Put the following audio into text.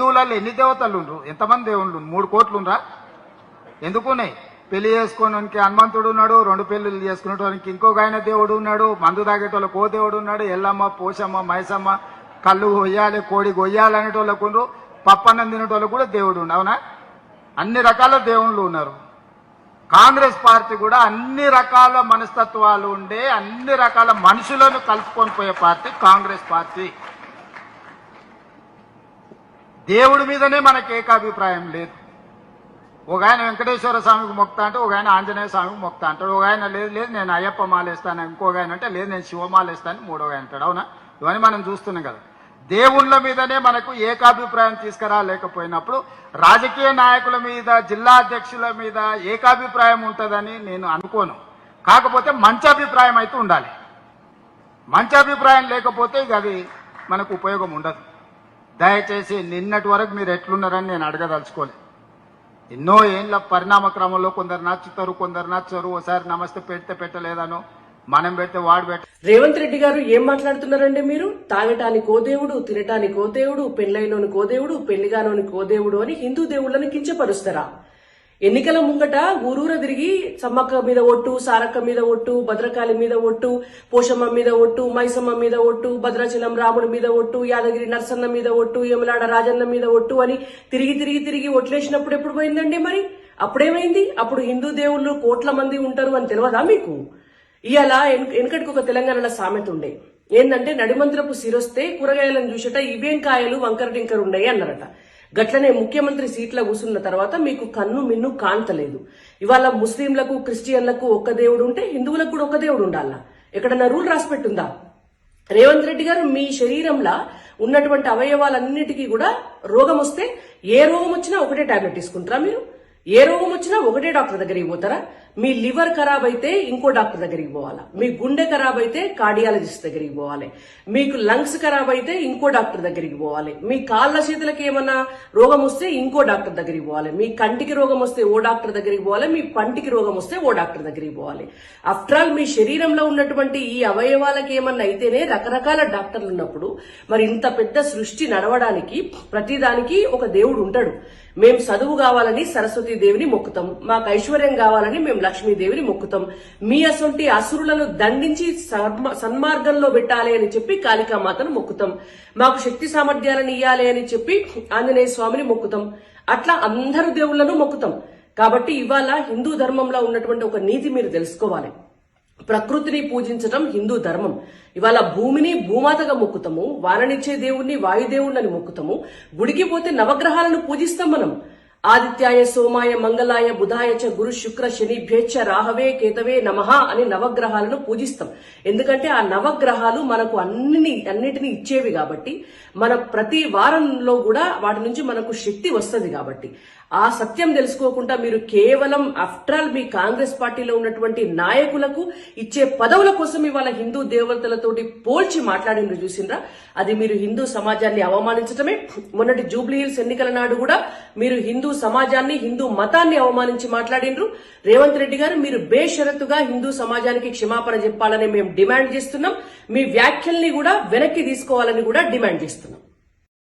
హిందువులలో ఎన్ని దేవతలు ఉండ్రు? ఎంతమంది దేవుళ్ళు మూడు కోట్లు ఉండ్రా? ఎందుకున్నాయి? పెళ్ళి చేసుకోవడానికి హనుమంతుడు ఉన్నాడు రెండు పెళ్ళిళ్ళు చేసుకునేటానికి ఇంకొక ఆయన దేవుడు ఉన్నాడు మందు తాగేటోళ్ళకి ఓ దేవుడు ఉన్నాడు ఎల్లమ్మ పోషమ్మ మైసమ్మ కళ్ళు కొయ్యాలి కోడి కొయ్యాలి అనేటోళ్ళకు ఉండ్రు పప్పన్నం తినేటోళ్ళకు కూడా దేవుడు ఉండు అవునా? అన్ని రకాల దేవుళ్ళు ఉన్నారు. కాంగ్రెస్ పార్టీ కూడా అన్ని రకాల మనస్తత్వాలు ఉండే అన్ని రకాల మనుషులను కలుపుకొని పోయే పార్టీ కాంగ్రెస్ పార్టీ. దేవుడి మీదనే మనకి ఏకాభిప్రాయం లేదు. ఒక ఆయన వెంకటేశ్వర స్వామికి మొక్త అంటే ఒక ఆయన ఆంజనేయ స్వామికి మొక్త అంటాడు. ఒక ఆయన లేదు లేదు నేను అయ్యప్ప మాలేస్తాను ఇంకొక ఆయన అంటే లేదు నేను శివమాలేస్తాను మూడో ఆయన అంటాడు. అవునా? ఇవన్నీ మనం చూస్తున్నాం కదా. దేవుళ్ళ మీదనే మనకు ఏకాభిప్రాయం తీసుకురా లేకపోయినప్పుడు రాజకీయ నాయకుల మీద జిల్లా అధ్యక్షుల మీద ఏకాభిప్రాయం ఉంటుందని నేను అనుకోను. కాకపోతే మంచి అభిప్రాయం అయితే ఉండాలి. మంచి అభిప్రాయం లేకపోతే ఇక అది మనకు ఉపయోగం ఉండదు. దయచేసి నిన్నటి వరకు మీరు ఎట్లున్నారని నేను అడగదలుచుకోలేదు. ఎన్నో ఏళ్ళ పరిణామ క్రమంలో కొందరు నచ్చుతారు కొందరు నచ్చరు. ఒకసారి నమస్తే పెడితే పెట్టలేదనో మనం పెడితే వాడు పెట్ట రేవంత్ రెడ్డి గారు ఏం మాట్లాడుతున్నారండి మీరు? తాగటానికి కోదేవుడు తినటానికి కోదేవుడు దేవుడు కోదేవుడు పెళ్ళిగానోని కోదేవుడు అని హిందూ దేవుళ్ళని కించపరుస్తారా? ఎన్నికల ముంగట ఊరూర తిరిగి సమ్మక్క మీద ఒట్టు సారక్క మీద ఒట్టు భద్రకాళి మీద ఒట్టు పోషమ్మ మీద ఒట్టు మైసమ్మ మీద ఒట్టు భద్రాచలం రాముడి మీద ఒట్టు యాదగిరి నర్సన్న మీద ఒట్టు యమలాడ రాజన్న మీద ఒట్టు అని తిరిగి తిరిగి తిరిగి ఒట్లేసినప్పుడు ఎప్పుడు పోయిందండి మరి? అప్పుడేమైంది? అప్పుడు హిందూ దేవుళ్ళు కోట్ల మంది ఉంటారు అని తెలియదా మీకు? ఇవాళ వెనకటికి ఒక తెలంగాణలో సామెత ఉండే. ఏంటంటే నడిమంత్రపు సిరొస్తే కూరగాయలను చూసట ఇవేం కాయలు వంకర టింకర ఉండయి అన్నారట. గట్లనే ముఖ్యమంత్రి సీట్లో కూసున్న తర్వాత మీకు కన్ను మిన్ను కాంతలేదు. ఇవాళ ముస్లింలకు క్రిస్టియన్లకు ఒక్క దేవుడు ఉంటే హిందువులకు కూడా ఒక దేవుడు ఉండాలా? ఎక్కడన్నా రూల్ రాసి పెట్టుందా? రేవంత్ రెడ్డి గారు మీ శరీరంలో ఉన్నటువంటి అవయవాలన్నిటికీ కూడా రోగం వస్తే ఏ రోగం వచ్చినా ఒకటే టాబ్లెట్ తీసుకుంటారా మీరు? ఏ రోగం వచ్చినా ఒకటే డాక్టర్ దగ్గరికి పోతారా? మీ లివర్ ఖరాబ్ అయితే ఇంకో డాక్టర్ దగ్గరికి పోవాలా? మీ గుండె ఖరాబ్ అయితే కార్డియాలజిస్ట్ దగ్గరికి పోవాలి. మీకు లంగ్స్ ఖరాబ్ అయితే ఇంకో డాక్టర్ దగ్గరికి పోవాలి. మీ కాళ్ళ చేతులకి ఏమన్నా రోగం వస్తే ఇంకో డాక్టర్ దగ్గరికి పోవాలి. మీ కంటికి రోగం వస్తే ఓ డాక్టర్ దగ్గరికి పోవాలి. మీ పంటికి రోగం వస్తే ఓ డాక్టర్ దగ్గరికి పోవాలి. ఆఫ్టర్ ఆల్ మీ శరీరంలో ఉన్నటువంటి ఈ అవయవాలకి ఏమన్నా అయితేనే రకరకాల డాక్టర్లు ఉన్నప్పుడు మరి ఇంత పెద్ద సృష్టి నడవడానికి ప్రతిదానికి ఒక దేవుడు ఉంటాడు. మేము చదువు కావాలని సరస్వతి దేవిని మొక్కుతాం. మాకు ఐశ్వర్యం కావాలని మేము లక్ష్మీదేవిని మొక్కుతాం. మీ అసొంటి అసురులను దండించి సన్మ- సన్మార్గంలో పెట్టాలి అని చెప్పి కాళికామాతను మొక్కుతాం. మాకు శక్తి సామర్థ్యాలను ఇయ్యాలి అని చెప్పి ఆంజనేయ స్వామిని మొక్కుతాం. అట్లా అందరు దేవుళ్ళను మొక్కుతాం. కాబట్టి ఇవాళ హిందూ ధర్మంలో ఉన్నటువంటి ఒక నీతి మీరు తెలుసుకోవాలి. ప్రకృతిని పూజించడం హిందూ ధర్మం. ఇవాళ భూమిని భూమాతగా మొక్కుతాము వాననిచ్చే దేవుణ్ణి వాయుదేవుణ్ణి మొక్కుతాము గుడికి పోతే నవగ్రహాలను పూజిస్తాం మనం. ఆదిత్యాయ సోమాయ మంగళాయ బుధాయ చ గురు శుక్ర శనిభ్యేచ్ఛ రాహవే కేతవే నమః అని నవగ్రహాలను పూజిస్తాం. ఎందుకంటే ఆ నవగ్రహాలు మనకు అన్ని అన్నిటిని ఇచ్చేవి కాబట్టి మన ప్రతి వారంలో కూడా వాటి నుంచి మనకు శక్తి వస్తుంది కాబట్టి. ఆ సత్యం తెలుసుకోకుండా మీరు కేవలం ఆఫ్టర్ ఆల్ మీ కాంగ్రెస్ పార్టీలో ఉన్నటువంటి నాయకులకు ఇచ్చే పదవుల కోసం ఇవాళ హిందూ దేవతలతోటి పోల్చి మాట్లాడిండ్రు చూసిండ్రా? అది మీరు హిందూ సమాజాన్ని అవమానించడమే మొన్నటి జూబ్లీ హిల్స్ ఎన్నికల నాడు కూడా మీరు హిందూ హిందూ సమాజాన్ని హిందూ మతాన్ని అవమానించి మాట్లాడిండ్రు. రేవంత్ రెడ్డి గారు మీరు బేషరతుగా హిందూ సమాజానికి క్షమాపణ చెప్పాలని మేము డిమాండ్ చేస్తున్నాం. మీ వ్యాఖ్యల్ని కూడా వెనక్కి తీసుకోవాలని కూడా డిమాండ్ చేస్తున్నాం.